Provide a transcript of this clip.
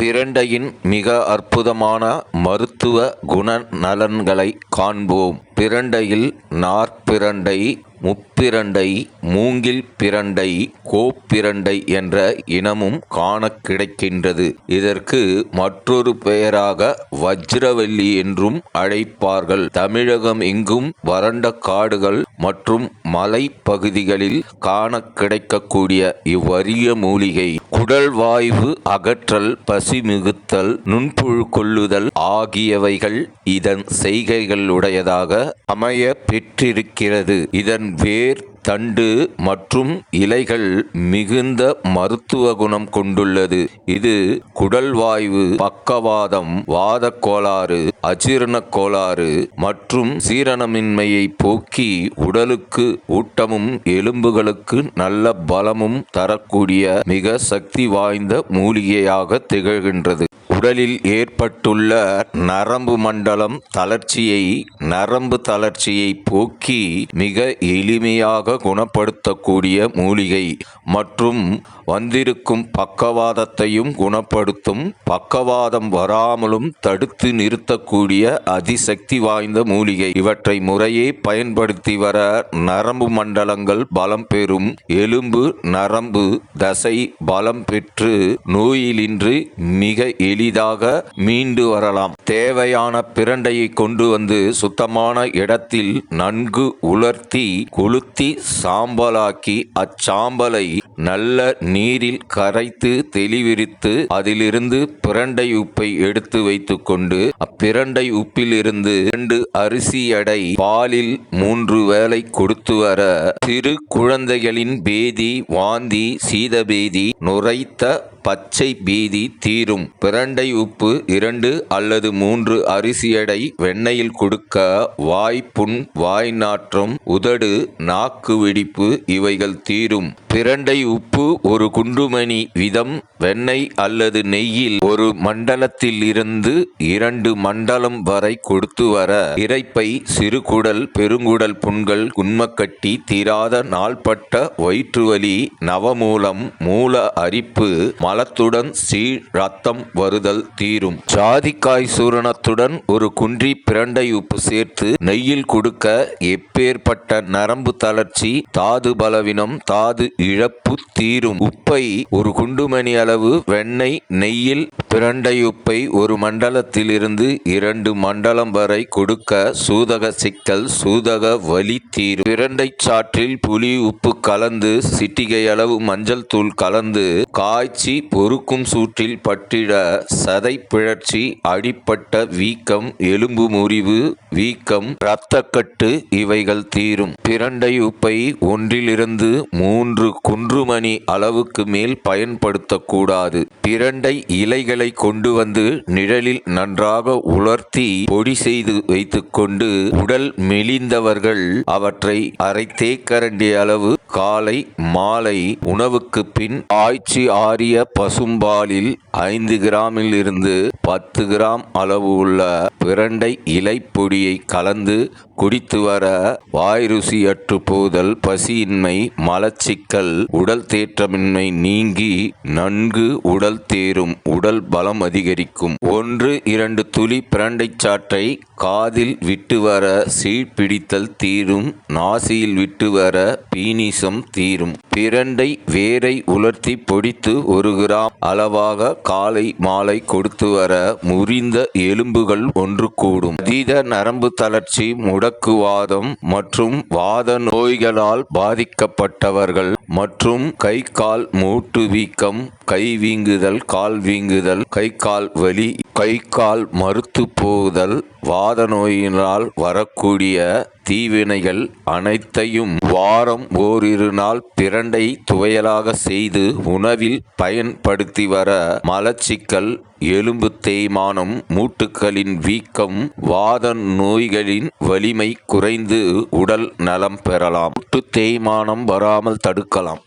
பிரண்டையின் மிக அற்புதமான மருத்துவ குண நலன்களை காண்போம். பிரண்டையில் நார்ப்பிரண்டை முப்பிரண்டை மூங்கில் பிரண்டை கோப்பிரண்டை என்ற இனமும் காணக் கிடைக்கின்றது. இதற்கு மற்றொரு பெயராக வஜ்ரவல்லி என்றும் அழைப்பார்கள். தமிழகம் எங்கும் வறண்ட காடுகள் மற்றும் மலைப்பகுதிகளில் காண கிடைக்கக்கூடிய இவ்வரிய மூலிகை. குடல் வாய்வு அகற்றல் பசி மிகுத்தல் நுண்புழு கொள்ளுதல் ஆகியவைகள் இதன் செய்கைகளுடையதாக அமைய பெற்றிருக்கிறது. இதன் வேர் தண்டு மற்றும் இலைகள் மிகுந்த மருத்துவ குணம் கொண்டுள்ளது. இது குடல்வாய்வு பக்கவாதம் வாதக் கோளாறு அஜீரணக் கோளாறு மற்றும் சீரணமின்மையை போக்கி உடலுக்கு ஊட்டமும் எலும்புகளுக்கு நல்ல பலமும் தரக்கூடிய மிக சக்தி வாய்ந்த மூலிகையாக திகழ்கின்றது. உடலில் ஏற்பட்டுள்ள நரம்பு மண்டலம் தளர்ச்சியை நரம்பு தளர்ச்சியை போக்கி மிக எளிமையாக குணப்படுத்தக்கூடிய மூலிகை மற்றும் வந்திருக்கும் பக்கவாதத்தையும் குணப்படுத்தும் பக்கவாதம் வராமலும் தடுத்து நிறுத்தக்கூடிய அதிசக்தி வாய்ந்த மூலிகை. இவற்றை முறையே பயன்படுத்தி வர நரம்பு மண்டலங்கள் பலம் பெறும். எலும்பு நரம்பு தசை பலம் பெற்று நோயிலின்றி மிக எளிதாக மீண்டு வரலாம். தேவையான பிரண்டையை கொண்டு வந்து சுத்தமான இடத்தில் நன்கு உலர்த்தி கொளுத்தி சாம்பலாக்கி அச்சாம்பலை நல்ல நீரில் கரைத்து தெளிவிரித்து அதிலிருந்து பிரண்டை உப்பை எடுத்து வைத்து கொண்டு அப்பிரண்டை உப்பிலிருந்து இரண்டு அரிசி எடை பாலில் மூன்று வேளை கொடுத்து வர சிறு குழந்தைகளின் பேதி வாந்தி சீதபேதி நுரைத்த பச்சை பீதி தீரும். பிரண்டை உப்பு இரண்டு அல்லது மூன்று அரிசி எடை வெண்ணெயில் கொடுக்க வாய்ப்புண் வாய் நாற்றம் உதடு நாக்கு வெடிப்பு இவைகள் தீரும். பிரண்டை உப்பு ஒரு குண்டுமணி விதம் வெண்ணெய் அல்லது நெய்யில் ஒரு மண்டலத்தில் இருந்து இரண்டு மண்டலம் வரை கொடுத்து வர இறைப்பை சிறுகுடல் பெருங்குடல் புண்கள் குன்மக்கட்டி தீராத நாள்பட்ட வயிற்றுவலி நவமூலம் மூல அரிப்பு மலத்துடன் சீழ் ரத்தம் வருதல் தீரும். ஜாதிக்காய் சூரணத்துடன் ஒரு குன்றி பிரண்டை உப்பு சேர்த்து நெய்யில் கொடுக்க எப்பேற்பட்ட நரம்பு தளர்ச்சி தாது பலவினம் தாது இழப்பு தீரும். உப்பை ஒரு குண்டுமணி அளவு வெண்ணெய் நெய்யில் பிரண்டை உப்பை ஒரு மண்டலத்திலிருந்து இரண்டு மண்டலம் வரை கொடுக்க சூதக சிக்கல் சூதக வலி தீரும். பிரண்டை சாற்றில் புளி உப்பு கலந்து சிட்டிகை அளவு மஞ்சள் தூள் கலந்து காய்ச்சி பொறுக்கும் சூற்றில் பட்டிட சதை பிழற்சி ஏற்பட்ட வீக்கம் எலும்பு முறிவு வீக்கம் இரத்தக்கட்டு இவைகள் தீரும். பிரண்டை உப்பை ஒன்றிலிருந்து மூன்று குன்றுமணி அளவுக்கு மேல் பயன்படுத்தக்கூடாது. பிரண்டை இலைகளை கொண்டு வந்து நிழலில் நன்றாக உலர்த்தி பொடி செய்து வைத்துக்கொண்டு உடல் மெலிந்தவர்கள் அவற்றை அரை தேக்கரண்டி அளவு காலை மாலை உணவுக்கு பின் ஆய்ச்சி ஆறிய பசும்பாலில் ஐந்து கிராமில் இருந்து பத்து கிராம் அளவு உள்ள பிரண்டை இலை பொடியை கலந்து குடித்து வர வாய் ருசியற்று போதல் பசியின்மை மலச்சிக்கல் உடல் தேற்றமின்மை நீங்கி நன்கு உடல் தேரும் உடல் பலம் அதிகரிக்கும். ஒன்று இரண்டு துளி பிரண்டை சாற்றை காதில் விட்டு வர சீழ்பிடித்தல் தீரும் நாசியில் விட்டு வர பீனிசம் தீரும். பிரண்டை வேரை உலர்த்தி பொடித்து ஒரு கிராம் அளவாக காலை மாலை கொடுத்து வர முறிந்த எலும்புகள் ஒன்று கூடும் அதீத நரம்பு தளர்ச்சி முடக்குவாதம் மற்றும் வாத நோய்களால் பாதிக்கப்பட்டவர்கள் மற்றும் கை கால் மூட்டு வீக்கம் கை வீங்குதல் கால் வீங்குதல் கை கால் வலி கை கால் மறுத்து போகுதல் வாத நோயினால் வரக்கூடிய தீவினைகள் அனைத்தையும் வாரம் ஓரிரு நாள் பிரண்டை துவையலாக செய்து உணவில் பயன்படுத்தி வர மலச்சிக்கல் எலும்பு தேய்மானம் மூட்டுகளின் வீக்கம் வாத நோய்களின் வலிமை குறைந்து உடல் நலம் பெறலாம். மூட்டு தேய்மானம் வராமல் kalan